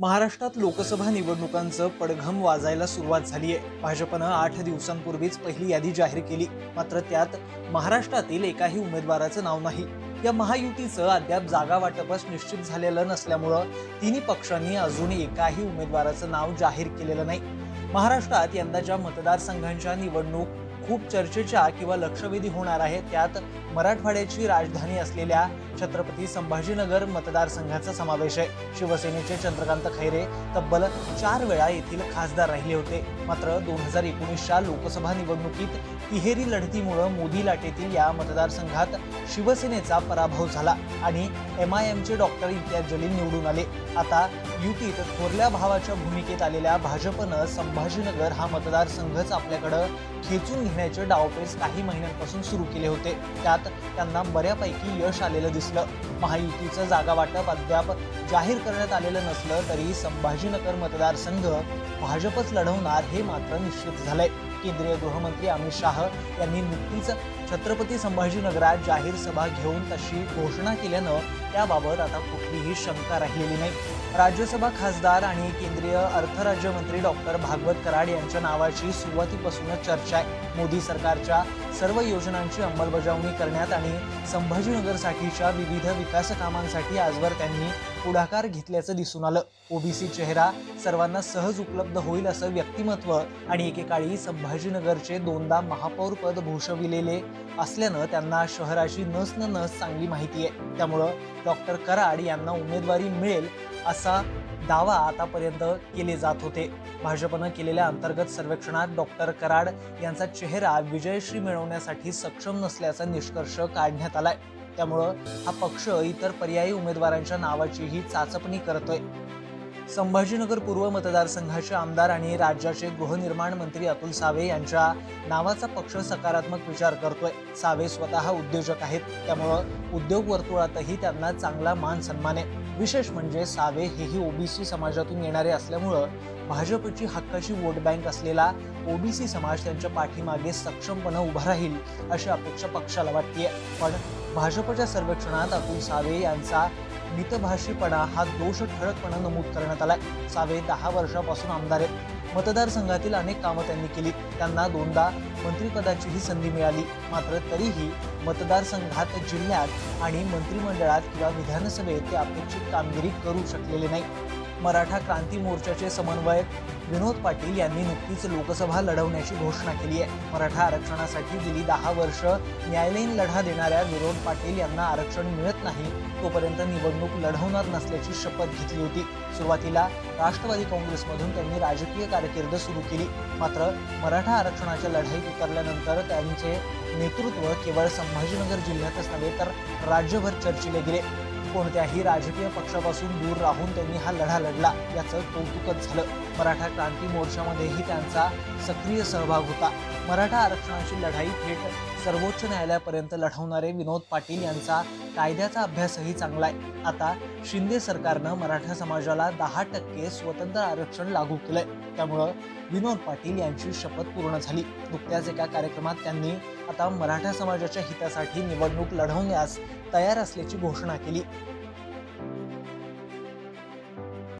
महाराष्ट्रात लोकसभा निवडणुकांचं पडघम वाजायला सुरुवात झाली आहे भाजपनं आठ दिवसांपूर्वीच पहिली यादी जाहीर केली. मात्र त्यात महाराष्ट्रातील एकाही उमेदवाराचं नाव नाही. या महायुतीचं अद्याप जागा वाटपच निश्चित झालेलं नसल्यामुळं तिन्ही पक्षांनी अजून एकाही उमेदवाराचं नाव जाहीर केलेलं नाही. महाराष्ट्रात यंदाच्या मतदारसंघांच्या निवडणूक खूप चर्चेच्या किंवा लक्षवेधी होणार आहे. त्यात मराठवाड्याची राजधानी असलेल्या छत्रपती संभाजीनगर मतदारसंघाचा समावेश आहे. शिवसेनेचे चंद्रकांत खैरे तब्बल चार वेळा येथील खासदार राहिले होते. मात्र दोन हजार एकोणीसच्या लोकसभा निवडणुकीत तिहेरी लढतीमुळं मोदी लाटेतील या मतदारसंघात शिवसेनेचा पराभव झाला आणि एम आय एमचे डॉक्टर इम्तियाज जलील निवडून आले. आता युतीत थोरल्या भावाच्या भूमिकेत आलेल्या भाजपनं संभाजीनगर हा मतदारसंघच आपल्याकडं खेचून घेण्याचे डावपेच काही महिन्यांपासून सुरू केले होते. त्यात त्यांना बऱ्यापैकी यश आलेलं दिसलं. महायुतीचं जागा वाटप अद्याप जाहीर करण्यात आलेलं नसलं तरी संभाजीनगर मतदारसंघ भाजपच लढवणार हे मात्र निश्चित झालंय. केंद्रीय गृहमंत्री अमित शाह यांनी नुकतीच छत्रपती संभाजीनगरात जाहीर सभा घेऊन तशी घोषणा केल्यानं त्याबाबत आता कुठलीही शंका राहिलेली नाही. राज्यसभा खासदार आणि केंद्रीय अर्थराज्यमंत्री डॉक्टर भागवत कराड यांच्या नावाची सुरुवातीपासूनच चर्चा आहे. मोदी सरकारच्या सर्व योजनांची अंमलबजावणी करण्यात आणि संभाजीनगरसाठीच्या विविध विकास कामांसाठी आजवर त्यांनी पुढाकार घेतल्याचं दिसून आलं. ओबीसी चेहरा सर्वांना सहज उपलब्ध होईल असं व्यक्तिमत्व आणि एकेकाळी संभाजीनगरचे दोनदा महापौर पद भूषविलेले असल्यानं त्यांना शहराची नस न नस चांगली माहिती आहे. त्यामुळं डॉक्टर कराड यांना उमेदवारी मिळेल असा दावा आतापर्यंत केले जात होते. भाजपनं केलेल्या अंतर्गत सर्वेक्षणात डॉक्टर कराड यांचा चेहरा विजयश्री मिळवण्यासाठी सक्षम नसल्याचा निष्कर्ष काढण्यात आलाय. त्यामुळं हा पक्ष इतर पर्यायी उमेदवारांच्या नावाचीही चाचपणी करतोय. संभाजीनगर पूर्व मतदारसंघाचे आमदार आणि राज्याचे गृहनिर्माण मंत्री अतुल सावे यांच्या नावाचा पक्ष सकारात्मक विचार करतोय. सावे स्वतः उद्योजक आहेत. त्यामुळं उद्योग वर्तुळातही त्यांना चांगला मान सन्मान आहे. विशेष म्हणजे सावे हेही ओबीसी समाजातून येणारे असल्यामुळं भाजपची हक्काची वोट बँक असलेला ओबीसी समाज त्यांच्या पाठीमागे सक्षमपणे उभा राहील अशी अपेक्षा पक्षाला वाटते पण भाजपच्या सर्वेक्षणात अतुल सावे यांचा मितभाषीपणा हा दोष ठळकपणा नमूद करण्यात आलाय. सावे दहा वर्षापासून आमदार आहेत. मतदारसंघातील अनेक कामं त्यांनी केली. त्यांना दोनदा मंत्रिपदाचीही संधी मिळाली. मात्र तरीही मतदारसंघात जिल्ह्यात आणि मंत्रिमंडळात किंवा विधानसभेत ते अपेक्षित कामगिरी करू शकलेले नाही. मराठा क्रांती मोर्चाचे समन्वयक विनोद पाटील यांनी नुकतीच लोकसभा लढवण्याची घोषणा केली आहे. मराठा आरक्षणासाठी गेली दहा वर्ष न्यायालयीन लढा देणाऱ्या विनोद पाटील यांना आरक्षण मिळत नाही तोपर्यंत निवडणूक लढवणार नसल्याची शपथ घेतली होती. सुरुवातीला राष्ट्रवादी काँग्रेसमधून त्यांनी राजकीय कारकीर्द सुरू केली. मात्र मराठा आरक्षणाच्या लढाईत उतरल्यानंतर त्यांचे नेतृत्व केवळ संभाजीनगर जिल्ह्यातच नव्हे तर राज्यभर चर्चिले गेले. कोणत्याही राजकीय पक्षापासून दूर राहून त्यांनी हा लढा लढला. याचं कौतुकच झालं. मराठा क्रांती मोर्चामध्येही त्यांचा सक्रिय सहभाग होता. मराठा आरक्षणाची लढाई थेट सर्वोच्च न्यायालयापर्यंत लढवणारे विनोद पाटील यांचा कायद्याचा अभ्यासही चांगला आहे. आता शिंदे सरकारनं मराठा समाजाला दहा टक्के स्वतंत्र आरक्षण लागू केलंय. त्यामुळं विनोद पाटील यांची शपथ पूर्ण झाली. नुकत्याच एका कार्यक्रमात त्यांनी आता मराठा समाजाच्या हितासाठी निवडणूक लढवण्यास तयार असल्याची घोषणा केली.